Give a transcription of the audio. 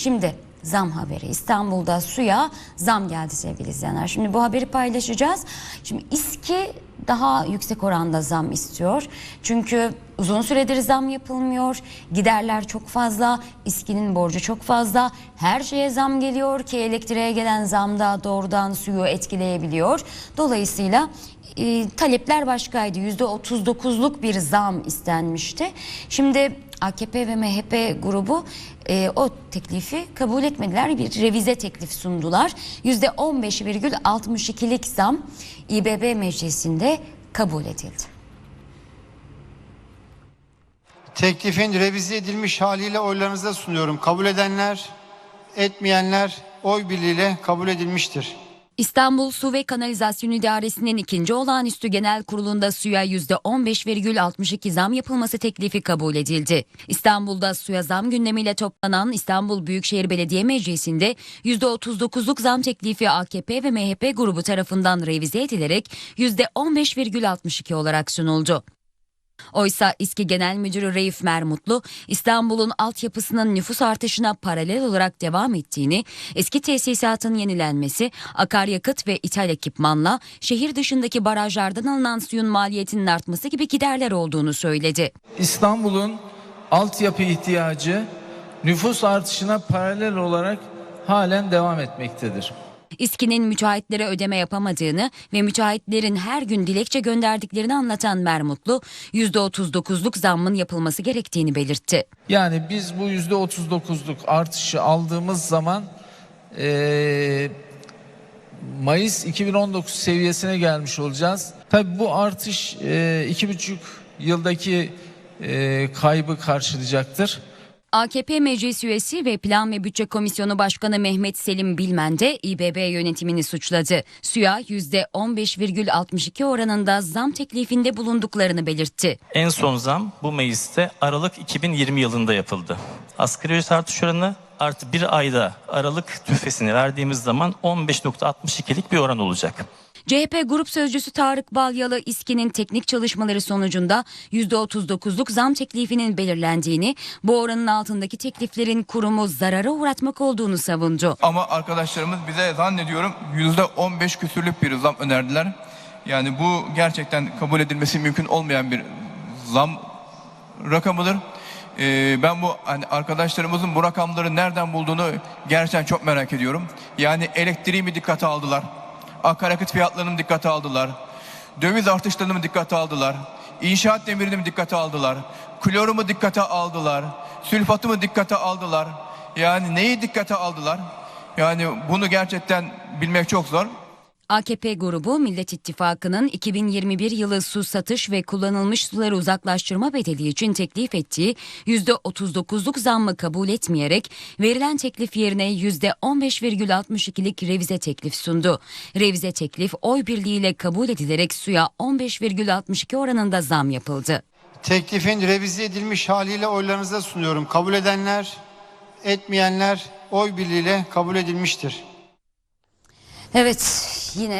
Şimdi zam haberi. İstanbul'da suya zam geldi sevgili izleyenler. Şimdi bu haberi paylaşacağız. Şimdi İSKİ daha yüksek oranda zam istiyor. Çünkü uzun süredir zam yapılmıyor. Giderler çok fazla. İSKİ'nin borcu çok fazla. Her şeye zam geliyor ki elektriğe gelen zam da doğrudan suyu etkileyebiliyor. Dolayısıyla e, talepler başkaydı. %39'luk bir zam istenmişti. Şimdi AKP ve MHP grubu e, o teklifi kabul etmediler. Bir revize teklif sundular. %15,62'lik zam İBB meclisinde kabul edildi. Teklifin revize edilmiş haliyle oylarınıza sunuyorum. Kabul edenler, etmeyenler oy birliğiyle kabul edilmiştir. İstanbul Su ve Kanalizasyon İdaresi'nin ikinci olağanüstü genel kurulunda suya %15,62 zam yapılması teklifi kabul edildi. İstanbul'da suya zam gündemiyle toplanan İstanbul Büyükşehir Belediye Meclisi'nde %39'luk zam teklifi AKP ve MHP grubu tarafından revize edilerek %15,62 olarak sunuldu. Oysa İSKİ Genel Müdürü Reif Mermutlu, İstanbul'un altyapısının nüfus artışına paralel olarak devam ettiğini, eski tesisatın yenilenmesi, akaryakıt ve ithal ekipmanla şehir dışındaki barajlardan alınan suyun maliyetinin artması gibi giderler olduğunu söyledi. İstanbul'un altyapı ihtiyacı nüfus artışına paralel olarak halen devam etmektedir. İSKİ'nin müteahhitlere ödeme yapamadığını ve müteahhitlerin her gün dilekçe gönderdiklerini anlatan Mermutlu, %39'luk zammın yapılması gerektiğini belirtti. Yani biz bu yüzde 39'luk artışı aldığımız zaman eee, Mayıs 2019 seviyesine gelmiş olacağız. Tabii bu artış eee, iki buçuk yıldaki eee, kaybı karşılayacaktır. AKP Meclis Üyesi ve Plan ve Bütçe Komisyonu Başkanı Mehmet Selim Bilmen de İBB yönetimini suçladı. Suya %15,62 oranında zam teklifinde bulunduklarını belirtti. En son zam bu mecliste Aralık 2020 yılında yapıldı. Asgari ücret artış oranı artı bir ayda Aralık tüfesini verdiğimiz zaman 15.62'lik bir oran olacak. CHP Grup Sözcüsü Tarık Balyalı İSKİ'nin teknik çalışmaları sonucunda %39'luk zam teklifinin belirlendiğini, bu oranın altındaki tekliflerin kurumu zarara uğratmak olduğunu savundu. Ama arkadaşlarımız bize zannediyorum yüzde 15 küsürlük bir zam önerdiler. Yani bu gerçekten kabul edilmesi mümkün olmayan bir zam rakamıdır. Ee, ben bu hani arkadaşlarımızın bu rakamları nereden bulduğunu gerçekten çok merak ediyorum. Yani elektriği mi dikkate aldılar? Akaryakıt fiyatlarını dikkate aldılar? Döviz artışlarını mı dikkate aldılar? İnşaat demirini mi dikkate aldılar? Kloru mu dikkate aldılar? Sülfatı mı dikkate aldılar? Yani neyi dikkate aldılar? Yani bunu gerçekten bilmek çok zor. AKP grubu Millet İttifakı'nın 2021 yılı su satış ve kullanılmış suları uzaklaştırma bedeli için teklif ettiği %39'luk zammı kabul etmeyerek verilen teklif yerine %15,62'lik revize teklif sundu. Revize teklif oy birliğiyle kabul edilerek suya 15,62 oranında zam yapıldı. Teklifin revize edilmiş haliyle oylarınıza sunuyorum. Kabul edenler, etmeyenler oy birliğiyle kabul edilmiştir. Evet yine